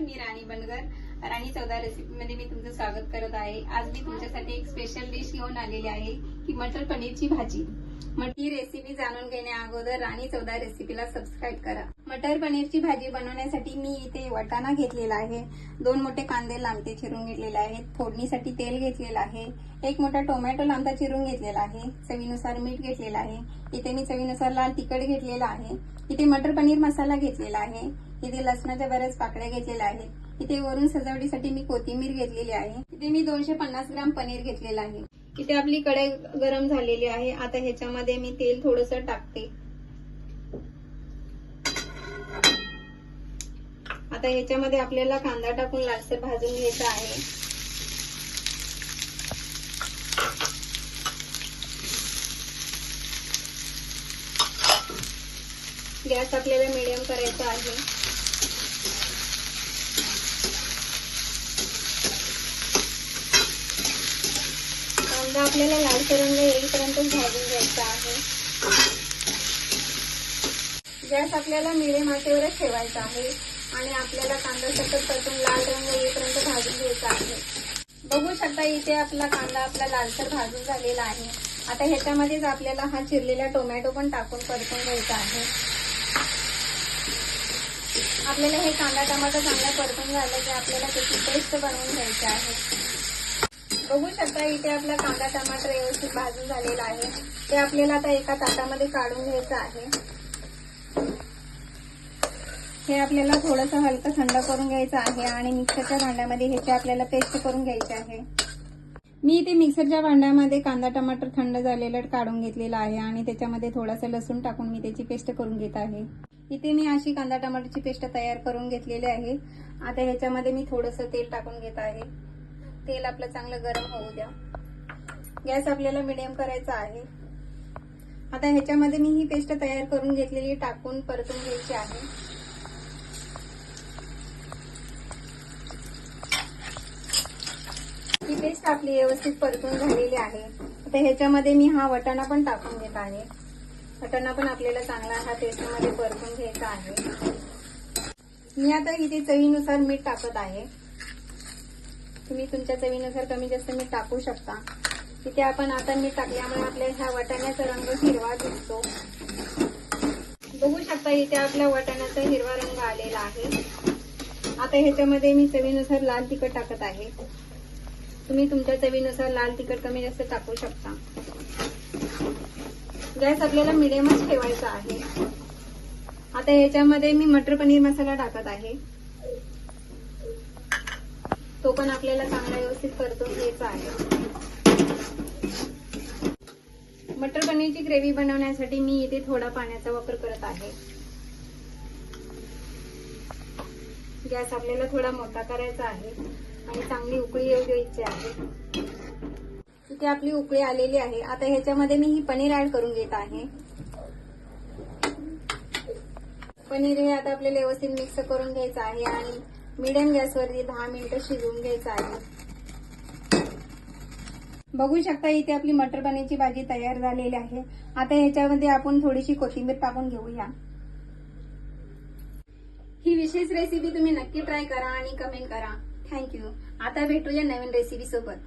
मी राणी बनगर. राणी चौदा रेसिपीमध्ये मी तुमचं स्वागत करत आहे. आज मी तुमच्यासाठी एक स्पेशल डिश घेऊन आलेली आहे की मटर पनीरची भाजी. मग ही रेसिपी जाणून घेण्या अगोदर राणी चौदा रेसिपीला सबस्क्राईब करा. मटर पनीरची भाजी बनवण्यासाठी मी इथे वाटाणा घेतलेला आहे. दोन मोठे कांदे लांबते चिरून घेतलेले आहेत. फोडणीसाठी तेल घेतलेलं आहे. एक मोठा टोमॅटो लांबता चिरून घेतलेला आहे. चवीनुसार मीठ घेतलेलं आहे. इथे मी चवीनुसार लाल तिखट घेतलेला आहे. इथे मटर पनीर मसाला घेतलेला आहे. इथे लसणाच्या बऱ्याच पाकळ्या घेतलेल्या आहेत. इथे वरून सजावटीसाठी मी कोथिंबीर घेतलेली आहे. इथे मी दोनशे पन्नास ग्राम पनीर घेतलेलं आहे. इथे आपली कढई गरम झालेली आहे. आता ह्याच्यामध्ये मी तेल थोडस टाकते. आता ह्याच्यामध्ये आपल्याला कांदा टाकून लालसर भाजून घ्यायचा आहे. गॅस आपल्याला मिडियम करायचा आहे. कांदा आपल्याला लालसर रंग येईपर्यंत भाजून घ्यायचा आहे. गॅस आपल्याला मिळे मातेवरच ठेवायचा आहे आणि आपल्याला कांदा सतत परतून लाल रंग येईपर्यंत भाजून घ्यायचा आहे. बघू शकता इथे आपला कांदा आपला लालसर भाजून झालेला आहे. आता ह्याच्यामध्येच आपल्याला हा चिरलेला टोमॅटो पण टाकून परतून घ्यायचा आहे. आपल्याला हे कांदा टमाटर चांगला परतून झालं की आपल्याला त्याची पेस्ट बनवून घ्यायची आहे. बघू शकता इथे आपला कांदा टमाटर व्यवस्थित भाजून झालेला आहे. ते आपल्याला आता एका ताटामध्ये काढून घ्यायचं आहे. हे आपल्याला थोडंसं हलकं थंड करून घ्यायचं आहे आणि मिक्सरच्या भांड्यामध्ये ह्याची आपल्याला पेस्ट करून घ्यायची आहे. मी इथे मिक्सरच्या भांड्यामध्ये कांदा टमाटर थंड झालेलं काढून घेतलेला आहे आणि त्याच्यामध्ये थोडासा लसूण टाकून मी त्याची पेस्ट करून घेत आहे. इथे मी अशी कांदा टमाटरची पेस्ट तयार करून घेतलेली आहे. आता ह्याच्यामध्ये मी थोडंसं तेल टाकून घेत आहे. तेल आपलं चांगलं गरम होऊ द्या. गॅस आपल्याला मिडियम करायचा आहे. आता ह्याच्यामध्ये मी ही पेस्ट तयार करून घेतलेली टाकून परतून घ्यायची आहे. ही पेस्ट आपली व्यवस्थित परतून झालेली आहे. आता ह्याच्यामध्ये मी हा वटाणा पण टाकून घेत आहे. वटाणा पण आपल्याला चांगला हा पेस्टमध्ये परतून घ्यायचा आहे. मी आता इथे चवीनुसार मीठ टाकत आहे. तुम्ही तुमच्या चवीनुसार कमी जास्त मीठ टाकू शकता. तिथे आपण आता मीठ टाकल्यामुळे आपल्या ह्या वाटाण्याचा रंग हिरवा दिसतो. बघू शकता इथे आपल्या वाटाण्याचा हिरवा रंग आलेला आहे. आता ह्याच्यामध्ये मी चवीनुसार लाल तिखट टाकत आहे. तुम्ही तुमच्या चवीनुसार लाल तिखट कमी जास्त टाकू शकता. गॅस आपल्याला मिडियमच ठेवायचा आहे. आता ह्याच्यामध्ये मी मटर पनीर मसाला टाकत आहे. तो पण आपल्याला चांगला व्यवस्थित परतून घ्यायचा आहे. मटर पनीरची ग्रेव्ही बनवण्यासाठी मी इथे थोडा पाण्याचा वापर करत आहे. गॅस आपल्याला थोडा मोठा करायचा आहे आणि चांगली उकळी येऊ द्यायची आहे. इथे आपली उकळी आलेली आहे. आता ह्याच्यामध्ये मी ही पनीर ऍड करून घेत आहे. पनीर हे आता आपल्याला व्यवस्थित मिक्स करून घ्यायचं आहे आणि मिडियम गॅसवरती दहा मिनिटं शिजवून घ्यायचं आहे. बघू शकता इथे आपली मटर पनीरची भाजी तयार झालेली आहे. आता ह्याच्यामध्ये आपण थोडीशी कोथिंबीर टाकून घेऊया. ही विशेष रेसिपी तुम्ही नक्की ट्राय करा आणि कमेंट करा. थँक्यू आता भेटूया नवीन रेसिपी सोबत.